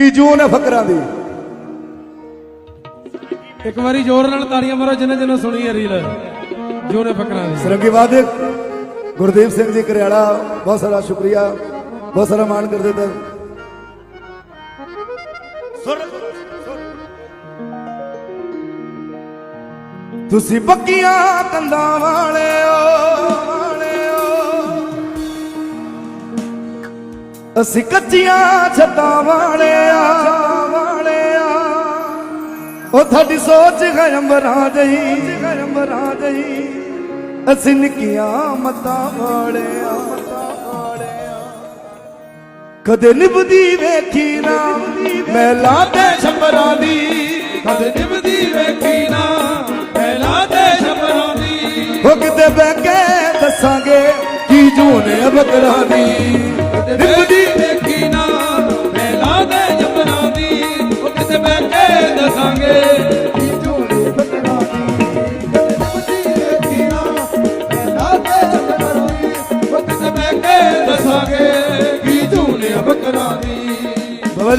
ਕੀ ਜੂਨ ਹੈ ਫਕਰਾਂ ਦੀ। ਇੱਕ ਵਾਰੀ ਜ਼ੋਰ ਨਾਲ ਤਾੜੀਆਂ ਮਾਰੋ ਜਿੰਨੇ ਜਿੰਨੇ ਸੁਣੀ ਹੈ ਰੀਲ। ਜੋਨੇ ਫਕਰਾਂ ਦੀ। ਸਰੰਗੀ ਵਾਦਕ ਗੁਰਦੇਵ ਸਿੰਘ ਜੀ ਕਰਿਆੜਾ ਬਹੁਤ ਸਾਰਾ ਸ਼ੁਕਰੀਆ ਬਹੁਤ ਸਾਰਾ ਮਾਣ ਕਰਦੇ ਤੇ। ਤੁਸੀਂ ਪੱਕੀਆਂ ਕੰਦਾਂ ਵਾਲਿਓ। ਅਸੀਂ ਕੱਚੀਆਂ ਛੱਤਾਂ ਵਾਲਿਆ। ਵਾਲਿਆ ਉਹ ਤੁਹਾਡੀ ਸੋਚ ਹੈ ਅੰਬਰਾਂ ਜਹੀ ਅੰਬਰਾਂ ਜਹੀ ਅਸੀਂ ਨਿੱਕੀਆਂ ਮਤਾਂ ਵਾਲਿਆ। ਕਦੇ ਨਿਭਦੀ ਵੇਖੀ ਨਾ ਮਹਿਲਾ ਤੇ ਛੰਬਰਾਂ ਦੀ। ਕਦੇ ਨਿਭਦੀ ਵੇਖੀ ਨਾ ਪਹਿਲਾਂ ਤੇ ਸ਼ਬਰਾਂ ਦੀ। ਉਹ ਕਿਤੇ ਬਹਿ ਕੇ ਦੱਸਾਂਗੇ ਕੀ ਜੂਨ ਬਕਰਾਂ ਦੀ। ਨਿਭਦੀ ਵੇਖੀ ਨਾ। ਪਹਿਲਾਂ ਤੇ ਸ਼ਬਰਾਂ ਦੀ ਉਹ ਕਿਤੇ ਬਹਿ ਕੇ ਦੱਸਾਂਗੇ। ਉਹ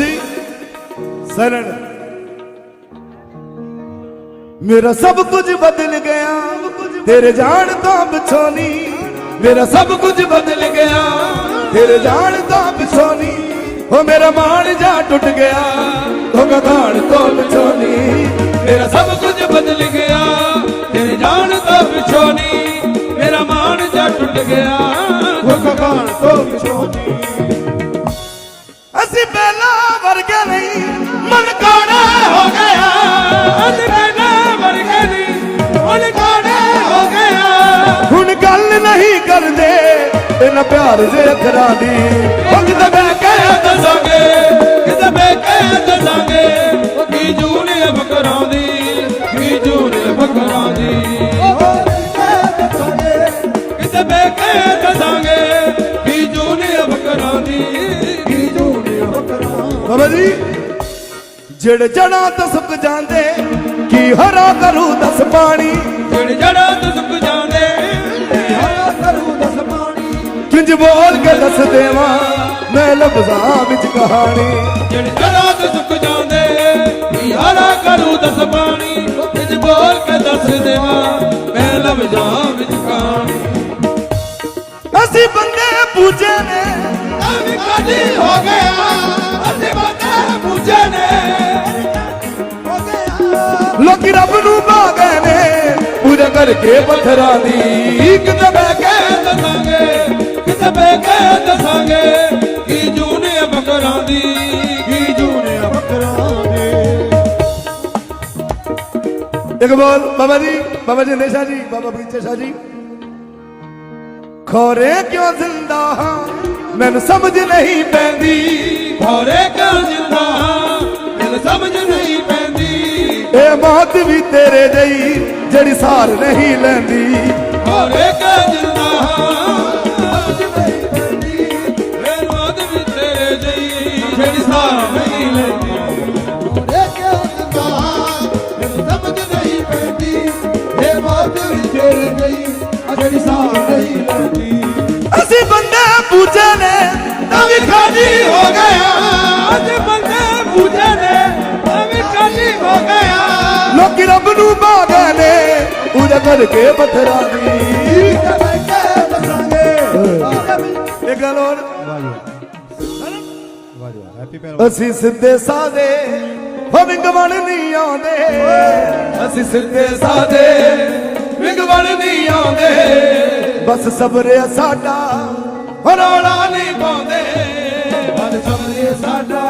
ਸਰਣ ਮੇਰਾ ਸਭ ਕੁਝ ਬਦਲ ਗਿਆ। ਤੇਰੇ ਜਾਣ ਤੋਂ ਪਿਛੋਂ ਨੀ। ਮੇਰਾ ਸਭ ਕੁਝ ਬਦਲ ਗਿਆ। ਤੇਰੇ ਜਾਣ ਦਾ ਪਿਛੋਂ ਨੀ ਹੋ ਮੇਰਾ ਮਾਣ ਜਾ ਟੁੱਟ ਗਿਆ। ਹੋ ਗਧਾਣ ਤੋਂ ਪਿਛੋਂ ਨੀ ਮੇਰਾ ਸਭ ਕੁਝ ਬਦਲ ਗਿਆ। ਤੇਰੇ ਜਾਣ ਤੋਂ ਪਿਛੋਂ ਮੇਰਾ ਮਾਣ ਜਾ ਟੁੱਟ ਗਿਆ। ਉਹ ਕਕਾਣ ਤੋਂ ਪਿਛੋਂ ਅਸੀਂ ਪਹਿਲਾਂ ਵਰਗੇ ਨਹੀਂ। ਮਨ ਕਾਣਾ ਹੋ ਗਿਆ। ਅੱਜ ਪਹਿਲਾਂ ਵਰਗੇ ਨਹੀਂ। ਹੁਣ ਕਾਣਾ ਹੋ ਗਿਆ। ਹੁਣ ਗੱਲ ਨਹੀਂ ਕਰਦੇ। ਇਹਨਾਂ ਪਿਆਰ ਦੇ ਅੱਖਰਾਂ ਦੀ ਉਹ ਕਿਤੇ ਬਹਿ ਕੇ ਦੱਸਾਂਗੇ ਕਿਤੇ ਬਹਿ ਕੇ ਦੱਸਾਂਗੇ ਉਹ ਕੀ ਜੂਨੇ ਬੱਕਰਾਂ ਦੀ ਕੀ ਜੂਨੇ ਬੱਕਰਾਂ ਦੀ। ਕਿਤੇ ਬਹਿ ਕੇ ਦੱਸਾਂਗੇ ਕੀ ਜੂਨੇ ਬੱਕਰਾਂ ਦੀ। ਕੀ ਜੂਨੇ ਬੱਕਰਾਂ ਬਾਬਾ ਜੀ ਜਿਹੜੇ ਜਣਾ ਤੋਂ ਸੁੱਕ ਜਾਂਦੇ ਕੀ ਹਰਾ ਕਰੂ ਦਸ ਪਾਣੀ। ਜਿਹੜੇ ਜੜਾ ਤੋਂ ਸੁੱਕ ਜਾਂਦੇ ਕਿੰਜ ਬੋਲ ਕੇ ਦੱਸ ਦੇਵਾਂ ਮੈਂ ਲਫ਼ਜ਼ਾਂ ਵਿੱਚ ਕਹਾਣੀ। ਜਿਹੜੇ ਜੜਾ ਤੋਂ ਸੁੱਕ ਜਾਂਦੇ ਹਾਇਆ ਕਰੂ ਦਸ ਪਾਣੀ ਕਿਜ ਬੋਲ ਕੇ ਦੱਸ ਦੇਵਾਂ ਮੈਂ ਲਵਜਾਂ ਵਿੱਚ ਕਹਾਣੀ। ਅਸੀਂ ਬੰਦੇ ਪੂਜੇ ਨੇ। ਅਭੀ ਕਾਜੀ ਹੋ ਗਿਆ ਅਸੀਂ ਬੰਦੇ ਪੂਜੇ ਨੇ। ਲੋਕੀ ਰੱਬ ਨੂੰ ਭਾਗੇ ਨੇ ਪੂਜਾ ਕਰਕੇ ਪੱਥਰਾਂ ਦੀ ਕਿਤੇ ਬਹਿ ਕੇ ਦੱਸਾਂਗੇ। ਬਹਿ ਕੇ ਦੱਸਾਂਗੇ ਕੀ ਜੂਨੇ ਬੱਕਰਾਂ ਦੀ ਕੀ ਜੂਨੇ ਬੱਕਰਾਂ ਦੀ। ਇੱਕ ਬੋਲ ਬਾਬਾ ਜੀ ਬਾਬਾ ਜੀ ਨੇਸ਼ਾ ਜੀ ਬਾਬਾ ਬਗੀਚੇ ਸ਼ਾਹ ਜੀ। ਖੋਰੇ ਕਿਉਂ ਜ਼ਿੰਦਾ ਹਾਂ? ਮੈਨੂੰ ਸਮਝ ਨਹੀਂ ਪੈਂਦੀ। ਹੋਰੇ ਕਿਉਂ ਜਿੰਦਾ ਹਾਂ? ਸਮਝ ਨਹੀਂ ਪੈਂਦੀ। ਇਹ ਮੌਤ ਵੀ ਤੇਰੇ ਜਈ ਜਿਹੜੀ ਸਾਰ ਨਹੀਂ ਲੈਂਦੀ। ਹੋਰੇ ਪੂਜੇ ਨੇ ਤਾਂ ਵੀ ਖਾਲੀ ਹੋ ਗਿਆ ਅੱਜ ਬੰਦੇ ਪੂਜੇ ਨੇ। ਤਾਂ ਵੀ ਖਾਲੀ ਹੋ ਗਿਆ ਲੋਕੀ ਰੱਬ ਨੂੰ ਭਾਗੇ ਨੇ। ਪੂਜਾ ਕਰਕੇ ਪੱਥਰਾਂ ਦੀ। ਇਹ ਗੱਲ ਹੋਰ। ਅਸੀਂ ਸਿੱਧੇ ਸਾਦੇ ਹੋ ਵਿੰਗਵਣ ਨਹੀਂ ਆਉਂਦੇ। ਅਸੀਂ ਸਿੱਧੇ ਸਾਦੇ ਵਿੰਗਵਣ ਨਹੀਂ ਆਉਂਦੇ। ਬਸ ਸਬਰ ਸਾਡਾ। ਰੌਲਾ ਨਹੀਂ ਪਾਉਂਦੇ। ਬਲ ਸਬਰੇ ਸਾਡਾ।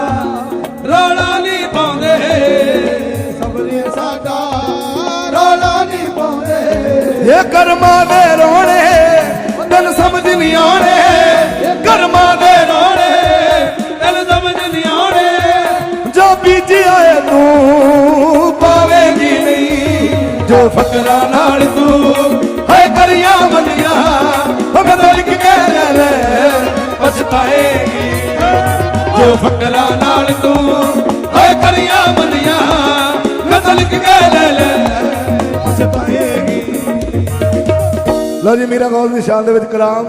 ਰੌਲਾ ਨਹੀਂ ਪਾਉਂਦੇ। ਸਬਰੇ ਸਾਡਾ। ਰੌਲਾ ਨਹੀਂ ਪਾਉਂਦੇ। ਇਹ ਕਰਮਾਂ ਦੇ ਰੋਣੇ ਦਿਲ ਸਮਝ ਨਹੀਂ ਆਉਣੇ। ਕਰਮਾਂ ਦੇ ਰੋਣੇ ਤੈਨੂੰ ਸਮਝ ਨਹੀਂ ਆਉਣੇ। ਜੋ ਬੀਜਿਆ ਤੂੰ ਪਾਵੇਂਗੀ ਨਹੀਂ। ਜੋ ਫਕਰਾਂ ਨਾਲ ਤੂੰ ਫਕਰਾਂ ਤੂੰ। ਹੈ ਕਰੀਆਂ ਮੰਨੀਆਂ, ਮੈਂ ਕੇ ਲੈ ਲੈ। ਪਛਤਾਏਗੀ ਲਓ ਜੀ, ਮੀਰਾ ਗੌਲ ਦੀ ਸ਼ਾਨ ਦੇ ਵਿੱਚ ਕਲਾਮ